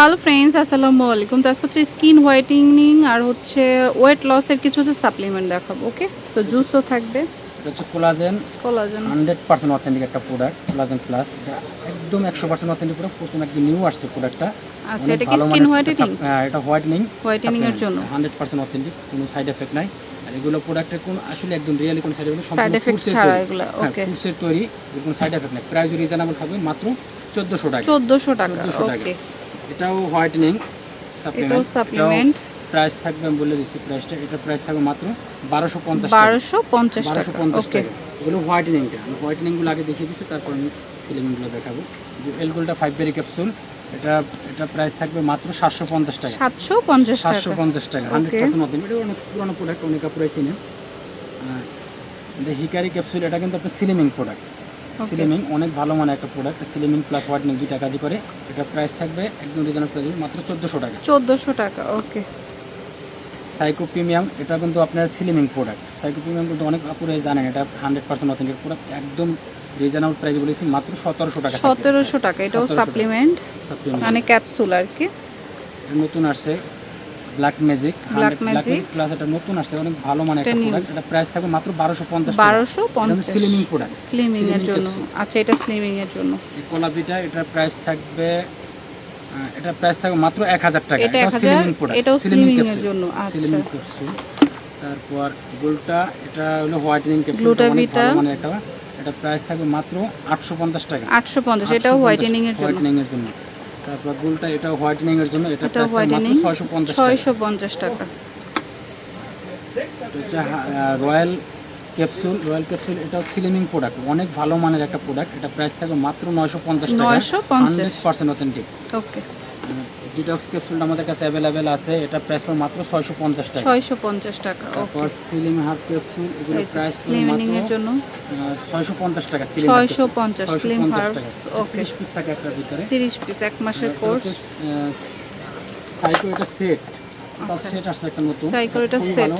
Hello friends আসসালামু আলাইকুম। তো আজকে হচ্ছে স্কিন হোয়াইটেনিং আর হচ্ছে ওয়েট লসের কিছু হচ্ছে সাপ্লিমেন্ট দেখাবো ওকে? তো জুসও থাকবে। এটা হচ্ছে collagen. Collagen. Hundred percent authentic একটা প্রোডাক্ট কোলাজেন প্লাস একদম একশো পার্সেন্ট অথেন্টিক প্রোডাক্ট প্রথম একদম নিউ আসছে প্রোডাক্টটা আচ্ছা এটা কি স্কিন হোয়াইটেনিং? হ্যাঁ এটা হোয়াইটেনিং। হোয়াইটেনিং এর জন্য। হান্ড্রেড পার্সেন্ট অথেন্টিক কোনো সাইড এফেক্ট নাই। আর এগুলো প্রোডাক্টের কোনো আসলে একদম রিয়েলি কোনো সাইড এফেক্ট সাইড এফেক্ট ছাড়া এগুলো ওকে ফুডসের তৈরি কোনো সাইড এফেক্ট নেই। প্রাইস রিজনেবল থাকবে মাত্র চোদ্দোশো টাকা। 1400 টাকা 1400 টাকা। ওকে এটাও হোয়াইটেনিং সাপ্লিমেন্ট প্রাইস থাকবে আমি বলে দিচ্ছি প্রাইসটা এটা প্রাইস থাকবে মাত্র বারোশো পঞ্চাশ 1250 বারোশো টাকা পঞ্চাশ ওকে টাকা। এগুলো হোয়াইটেনিংটা। আমি হোয়াইটেনিংগুলো আগে দেখিয়ে দিচ্ছি তারপর আমি সিলিংগুলো দেখাবো। এলগুলটা ফাইভ বেরি ক্যাপসুল এটা এটা প্রাইস থাকবে মাত্র সাতশো পঞ্চাশ টাকা। 750 সাতশো টাকা। পঞ্চাশ টাকা হান্ড্রেড. পার্সেন্ট এটা অনেক পুরোনো প্রোডাক্ট অনেক কাপড়ে আহ, এটা হিকারি ক্যাপসুল এটা কিন্তু আপনার সিলিমিং প্রোডাক্ট ওকে সিলিমিং অনেক ভালো মানে একটা প্রোডাক্ট সিলিমিং প্লাস হোয়াইটেনিং দুইটা কাজই করে। এটা প্রাইস থাকবে একদম রিজনেবল প্রাইস মাত্র চোদ্দোশো টাকা। 1400 টাকা ওকে সাইকো প্রিমিয়াম এটা কিন্তু আপনার সিলিমিং প্রোডাক্ট সাইকো প্রিমিয়াম কিন্তু অনেক আপুরে জানেন এটা হান্ড্রেড পার্সেন্ট অথেন্টিক প্রোডাক্ট একদম রিজনেবল প্রাইস বলেছি মাত্র সতেরোশো টাকা 1700 টাকা এটাও সাপ্লিমেন্ট মানে ক্যাপসুল আর কি। নতুন আসছে ব্ল্যাক ম্যাজিক। প্লাস এটা নতুন আসছে অনেক ভালো মানে একটা এটা প্রোডাক্ট এটা প্রাইস থাকবে মাত্র বারোশো পঞ্চাশ 1250 সিলিমিং প্রোডাক্ট স্লিমিং এর জন্য। আচ্ছা এটা স্লিমিং এর জন্য। এই এটার প্রাইস থাকবে এটার প্রাইস থাকবে মাত্র এক হাজার টাকা। এটা 1000 সিলিমিং প্রোডাক্ট এটাও স্লিমিং এর জন্য আচ্ছা। সিলিমিং ক্যাপসুল তারপর গোলটা এটা হলো হোয়াইটেনিং ক্যাপসুল। মানে একটা। এটা প্রাইস থাকবে মাত্র আটশো পঞ্চাশ টাকা। 850 এটাও হোয়াইটেনিং এর জন্য। হোয়াইটেনিং এর জন্য। তারপর গোলটা এটা হোয়াইটেনিং এর জন্য এটা মাত্র হোয়াইটেনিং ছয়শো পঞ্চাশ টাকা। 650 টাকা। রয়্যাল ক্যাপসুল রয়্যাল ক্যাপসুল এটা সিলিমিং প্রোডাক্ট অনেক ভালো মানের একটা প্রোডাক্ট এটা প্রাইস থাকবে মাত্র নয়শো পঞ্চাশ টাকা। 950 hundred percent authentic okay detox ক্যাপসুলটা আমাদের কাছে অ্যাভেলেবেল আছে। এটা প্রাইস পড়বে মাত্র ছয়শো পঞ্চাশ টাকা। 650 টাকা ওকে তারপর সিলিং হাফ ক্যাপসুল এগুলো প্রাইস স্লিমিং এর জন্য? ছয়শো পঞ্চাশ টাকা সিলিং 650 স্লিম হার্বস ওকে তিরিশ পিস থাকে একটার ভিতরে। 30 পিস এক মাসের কোর্স সাইকো এটা সেট আচ্ছা। সেট আসছে একটা নতুন। Psycho এটা set।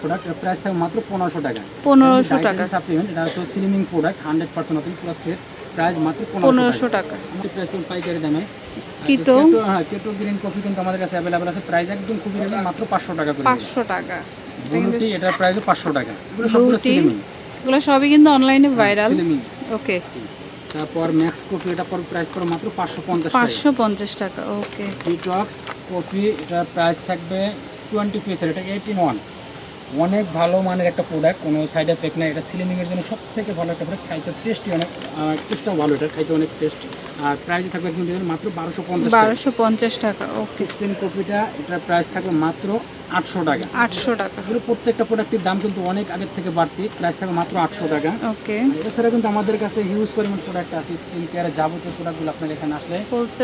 প্রোডাক্ট প্রাইস থাকে মাত্র পনেরোশো টাকা। 1500 টাকা। সাপ্লিমেন্ট এটা হচ্ছে slimming product hundred percent authentic plus set price মাত্র পনেরোশো 1500 টাকা। আমাদের প্রাইস পাইকারি দামে। আচ্ছা, হ্যাঁ কেটো গ্রিন কফি কিন্তু আমাদের কাছে অ্যাভেলেবেল আছে। প্রাইস একদম খুবই রিজনেবল মাত্র পাঁচশো টাকা করে। 500 টাকা। ব্লু টি এটার প্রাইস পাঁচশো টাকা। এগুলো সবগুলো? সিলিমিং এগুলো সবই কিন্তু অনলাইনে ভাইরাল ওকে তারপর ম্যাক্স কফি এটা পর প্রাইস পড়ে মাত্র পাঁচশো পঞ্চাশ টাকা। 550 টাকা ওকে ডিটক্স কফি এটার প্রাইস থাকবে টোয়েন্টি পিসের এটা এইটিন ওয়ান অনেক ভালো মানের একটা প্রোডাক্ট কোনো সাইড এফেক্ট নেই। এটা সিলিমিংয়ের জন্য সব থেকে ভালো একটা প্রোডাক্ট খাইতে টেস্টি অনেক টেস্টটাও ভালো এটা খাইতে অনেক টেস্ট আর প্রাইস থাকবে একদম মাত্র বারোশো পঞ্চাশ টাকা। 1250 টাকা ওকে ফিফটিন কপিটা এটার প্রাইস থাকবে মাত্র আটশো টাকা। 800 টাকা। এগুলো প্রত্যেকটা প্রোডাক্টের দাম কিন্তু অনেক আগের থেকে বাড়তি প্রাইস থাকবে মাত্র আটশো টাকা। ওকে এছাড়া কিন্তু আমাদের কাছে হিউজ পরিমাণ প্রোডাক্ট আছে স্কিন কেয়ারের যাবতীয় প্রোডাক্টগুলো আপনারা এখানে আসলে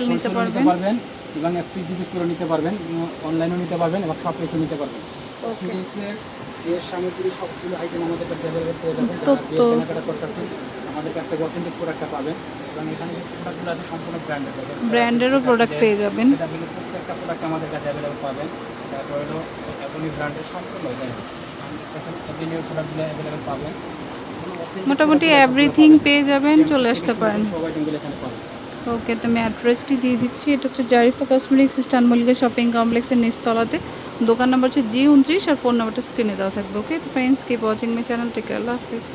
হোলসেল নিতে পারবেন। এবং এক পিস করে নিতে পারবেন অনলাইনেও নিতে পারবেন এবং সব কিছু নিতে পারবেন। এর সামগ্রী সবগুলো আইটেম আমাদের কাছে অ্যাভেলেবল পেয়ে যাবেন তো যারা তো- কেনাকাটা করতে চাচ্ছেন আমাদের কাছ থেকে অথেন্টিক প্রোডাক্টটা পাবেন। এবং এখানে যে প্রোডাক্টগুলো আছে সম্পূর্ণ ব্র্যান্ডেরও প্রোডাক্ট পেয়ে যাবেন। সেটা হলো প্রত্যেকটা প্রোডাক্ট আমাদের কাছে অ্যাভেলেবল পাবেন। তারপর হলো অ্যাপনি ব্র্যান্ডের সম্পূর্ণ প্রোডাক্টগুলো অ্যাভেলেবল পাবেন। মোটামুটি এভরিথিং পেয়ে যাবেন চলে আসতে পারেন। ওকে তো আমি অ্যাড্রেসটি দিয়ে দিচ্ছি। এটা হচ্ছে জারিফা কসমেটিক্স স্টান মল্লিকা শপিং কমপ্লেক্সের নিচতলাতে। দোকান নাম্বার হচ্ছে জি উনত্রিশ আর ফোন নাম্বারটা স্ক্রিনে দেওয়া থাকবে। ওকে তো friends keep watching my channel take Allah Hafiz.